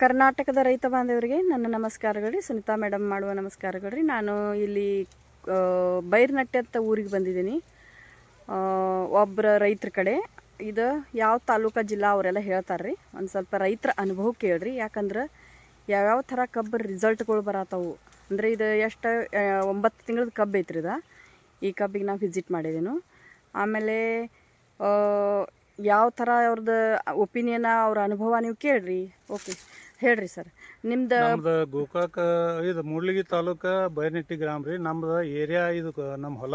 ಕರ್ನಾಟಕದ ರೈತ ಬಾಂಧವರಿಗೆ ನನ್ನ ನಮಸ್ಕಾರಗಳು. ಸುನಿತಾ ಮೇಡಮ್ ಮಾಡುವ ನಮಸ್ಕಾರಗಳು. ರೀ ನಾನು ಇಲ್ಲಿ ಬೈರ್ನಟ್ಟೆ ಅಂತ ಊರಿಗೆ ಬಂದಿದ್ದೀನಿ. ಒಬ್ಬರ ರೈತರ ಕಡೆ. ಇದು ಯಾವ ತಾಲೂಕು ಜಿಲ್ಲಾ ಅವರೆಲ್ಲ ಹೇಳ್ತಾರೆ ರೀ ಒಂದು ಸ್ವಲ್ಪ ರೈತರ ಅನುಭವ ಕೇಳ್ರಿ. ಯಾಕಂದ್ರೆ ಯಾವ್ಯಾವ ಥರ ಕಬ್ಬು ರಿಸಲ್ಟ್ಗಳು ಬರತ್ತವು ಅಂದರೆ ಇದು ಎಷ್ಟು ಒಂಬತ್ತು ತಿಂಗಳದ ಕಬ್ಬು ಐತ್ರಿ ಇದು. ಈ ಕಬ್ಬಿಗೆ ನಾವು ವಿಸಿಟ್ ಮಾಡಿದೀನು. ಆಮೇಲೆ ಯಾವ ಥರ ಅವ್ರದ್ದು ಒಪಿನಿಯನ್ ಅವ್ರ ಅನುಭವ ನೀವು ಕೇಳ್ರಿ. ಓಕೆ ಹೇಳ್ರಿ ಸರ್ ನಿಮ್ದು ನಮ್ದು ಗೋಕಾಕ ಇದು ಮೂಡ್ಲಿಗಿ ತಾಲೂಕ ಬೈರ್ನೆಟ್ಟಿ ಗ್ರಾಮ ರೀ. ನಮ್ದು ಏರಿಯಾ ಇದು ಕ- ನಮ್ಮ ಹೊಲ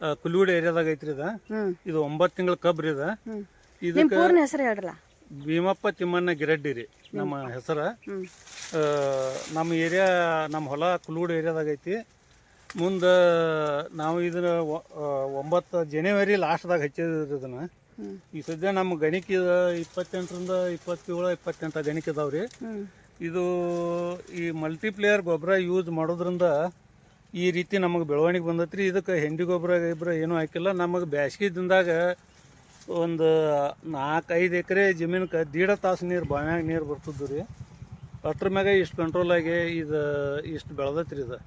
ಆ, ಕುಲಿಗುಡಿ ಏರಿಯಾದಾಗ ಐತ್ರಿ ಇದು. ಇದು ಒಂಬತ್ತು ತಿಂಗಳ ಕಬ್ರಿ ಇದು. ನಿಮ್ಮ ಇದಕ್ಕೆ ಪೂರ್ಣ ಹೆಸರು ಹೇಳ್ರಲ್ಲ? ಭೀಮಪ್ಪ ತಿಮ್ಮಣ್ಣ ಗಿರಡ್ಡಿ ರೀ ನಮ್ಮ ಹೆಸರ. ಹ್ಞೂ ಆ, ನಮ್ಮ ಏರಿಯಾ ನಮ್ಮ ಹೊಲ ಕುಲಿಗುಡಿ ಏರಿಯಾದಾಗ ಐತಿ. ಮುಂದೆ ನಾವು ಇದನ್ನ ಒ- ಆ, ಒಂಬತ್ತು ಜನವರಿ ಲಾಸ್ಟ್ದಾಗ ಹಚ್ಚಿದ್ರಿ ಇದನ್ನು. ಈ ಸದ್ಯ ನಮ್ಮ ಗಣಿಕೆ ಇಪ್ಪತ್ತೆಂಟರಿಂದ ಇಪ್ಪತ್ತೇಳು ಇಪ್ಪತ್ತೆಂಟು ಗಣಿಕೆ ಅದಾವ್ರಿ ಹ್ಞೂ ಇದು ಈ ಮಲ್ಟಿಪ್ಲೇಯರ್ ಗೊಬ್ಬರ ಯೂಸ್ ಮಾಡೋದ್ರಿಂದ ಈ ರೀತಿ ನಮಗೆ ಬೆಳವಣಿಗೆ ಬಂದತ್ರಿ. ಇದಕ್ಕೆ ಹೆಂಡಿ ಗೊಬ್ಬರ ಗಿಬ್ಬರ ಏನೂ ಹಾಕಿಲ್ಲ. ನಮಗೆ ಬ್ಯಾಸ್ಗೆ ದಿನದಾಗ ಒಂದು ನಾಲ್ಕೈದು ಎಕರೆ ಜಮೀನಕ್ಕೆ ದೀಡ ತಾಸು ನೀರು ಬಾವ್ಯಾಗ ನೀರು ಬರ್ತದ್ದು ರೀ. ಅಷ್ಟ್ರ ಮ್ಯಾಗ ಇಷ್ಟು ಕಂಟ್ರೋಲ್ ಆಗಿ ಇದು ಇಷ್ಟು ಬೆಳೆದೈತ್ರಿ ಇದು.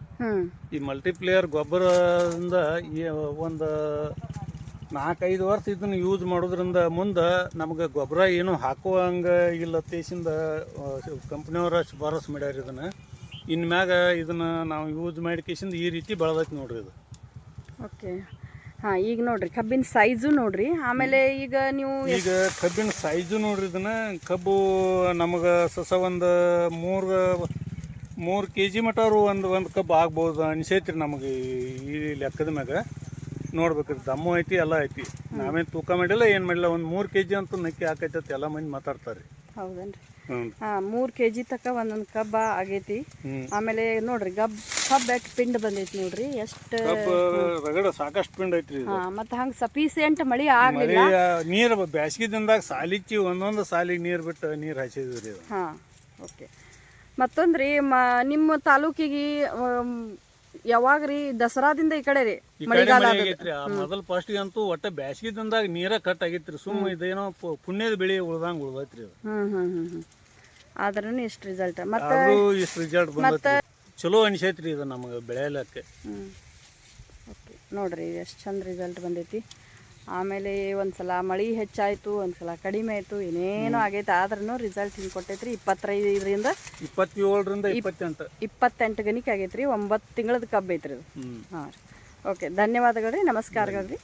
ಈ ಮಲ್ಟಿಪ್ಲೇಯರ್ ಗೊಬ್ಬರದಿಂದ ಈ ಒಂದು ನಾಲ್ಕೈದು ವರ್ಷ ಇದನ್ನ ಯೂಸ್ ಮಾಡೋದ್ರಿಂದ ಮುಂದೆ ನಮ್ಗೆ ಗೊಬ್ಬರ ಏನು ಹಾಕುವಂಗೆ ಇಲ್ಲ ತೇಸಿಂದ ಕಂಪ್ನಿಯವ್ರ ಶಿಫಾರಸು ಮಾಡ್ಯಾರ ಇದನ್ನ. ಇನ್ಮ್ಯಾಗ ಇದನ್ನ ನಾವು ಯೂಸ್ ಮಾಡಿಕೇಸಿಂದ ಈ ರೀತಿ ಬೆಳೆದೈತೆ ನೋಡ್ರಿ ಇದು. ಓಕೆ. ಹಾಂ ಈಗ ನೋಡ್ರಿ ಕಬ್ಬಿನ ಸೈಜು ನೋಡ್ರಿ. ಆಮೇಲೆ ಈಗ ನೀವು ಈಗ ಕಬ್ಬಿನ ಸೈಜು ನೋಡ್ರಿ ಇದನ್ನ. ಕಬ್ಬು ನಮಗೆ ಸಸ ಒಂದು ಮೂರು ಮೂರು ಕೆ ಜಿ ಮಟರು ಒಂದು ಒಂದು ಕಬ್ಬು ಆಗ್ಬೋದು ಅನ್ಸೈತ್ರಿ ನಮಗೆ ಈ ಲೆಕ್ಕದ ಮ್ಯಾಗ. ನೋಡ್ಬೇಕ್ರಿ ದಮ್ಮು ಐತಿ ಎಲ್ಲ ಐತಿ. ನಾವೇನು ತೂಕ ಮಾಡಿಲ್ಲ ಏನು ಮಾಡಿಲ್ಲ ಒಂದು ಮೂರು ಕೆ ಜಿ ಅಂತೂ ನಕ್ಕಿ ಹಾಕೈತೆ ಅಂತ ಎಲ್ಲ ಮಂದಿ ಮಾತಾಡ್ತಾರೆ. ಹೌದನ್ರಿ? ಹಾ ಮೂರ್ ಕೆಜಿ ತಕ ಒಂದೊಂದು ಕಬ್ಬ ಆಗೈತಿ. ಆಮೇಲೆ ನೋಡ್ರಿ ಗಬ್ ಕಬ್ಬ್ ಎಷ್ಟು ಪಿಂಡ್ ಬಂದೈತಿ ನೋಡ್ರಿ? ಎಷ್ಟು ರಗಡ ಸಾಕಷ್ಟು ಪಿಂಡ್ ಐತ್ರಿ ಹಾಂ ಹಂಗ ಹಂಗೆ ಸಫಿಸಿಯೆಂಟ್ ಮಳಿ ಆಗಲಿಲ್ಲ. ನೀರು ಬ್ಯಾಸ್ಗಿ ದಿನದಾಗ ಸಾಲಿಚ್ಚಿ ಒಂದೊಂದು ಸಾಲಿಗೆ ನೀರು ಬಿಟ್ಟು ನೀರ್ ಹಾಸಿದ್ರಿ ಹಾ ಹಾಂ ಓಕೆ. ಮತ್ತೊಂದ್ರಿ ಮ ನಿಮ್ಮ ತಾಲೂಕಿಗೆ ಯಾವಾಗ ರೀ ದಸರಾದಿಂದ ಈ ಕಡೆ ರೀ? ಈ ಕಡೆ ಮಳೆಗಾಲ ಮಳೆ ಆಗೈತ್ರಿ ಆ ಮೊದಲ ಫಸ್ಟ್ ಅಂತೂ ಒಟ್ಟ ಬ್ಯಾಸಗಿ ದಿನದಾಗ ನೀರ ಕಟ್ ಆಗೈತ್ರಿ ಸುಮ್ಮ ಇದೇನೋ ಪು- ಪುಣ್ಯದ ಬೆಳೆ ಉಳ್ದಂಗ ಉಳ್ದೈತ್ರಿ ಅದು. ಹ್ಮ್ ಹ್ಮ್ ಹ್ಞೂ ಆದ್ರೂ ಇಷ್ಟು ರಿಸಲ್ಟ್ ಮತ್ತೆ ಅದು ಇಷ್ಟು ರಿಸಲ್ಟ್ ಬಂದೈತ್ರಿ. ಚಲೋ ಅನಿಸೈತ್ರಿ ಇದು ನಮಗೆ ಬೆಳೆಯಲಕ್ಕೆ. ಹ್ಮ್. ಓಕೆ ನೋಡ್ರಿ ಎಷ್ಟು ಚಂದ ರಿಸಲ್ಟ್ ಬಂದೈತಿ. ಆಮೇಲೆ ಒಂದು ಸಲ ಮಳೆ ಹೆಚ್ಚಾಯಿತು ಒಂದು ಸಲ ಕಡಿಮೆ ಆಯಿತು ಏನೇನೋ ಆಗೈತೆ. ಆದ್ರೂ ರಿಸಲ್ಟ್ ಹಿಂಗೆ ಕೊಟ್ಟೈತ್ರಿ. ಇಪ್ಪತ್ತೈದರಿಂದ ಇಪ್ಪತ್ತೇಳರಿಂದ ಇಪ್ಪತ್ತೆಂಟು. ಇಪ್ಪತ್ತೆಂಟು ಗಣಿಕೆ ಆಗೈತ್ರಿ. ಒಂಬತ್ತು ತಿಂಗಳದ ಕಬ್ಬು ಐತ್ರಿ ಅದು ಹಾಂ ರೀ. ಓಕೆ ಧನ್ಯವಾದಗಳು ರೀ. ನಮಸ್ಕಾರಗಳು ರೀ.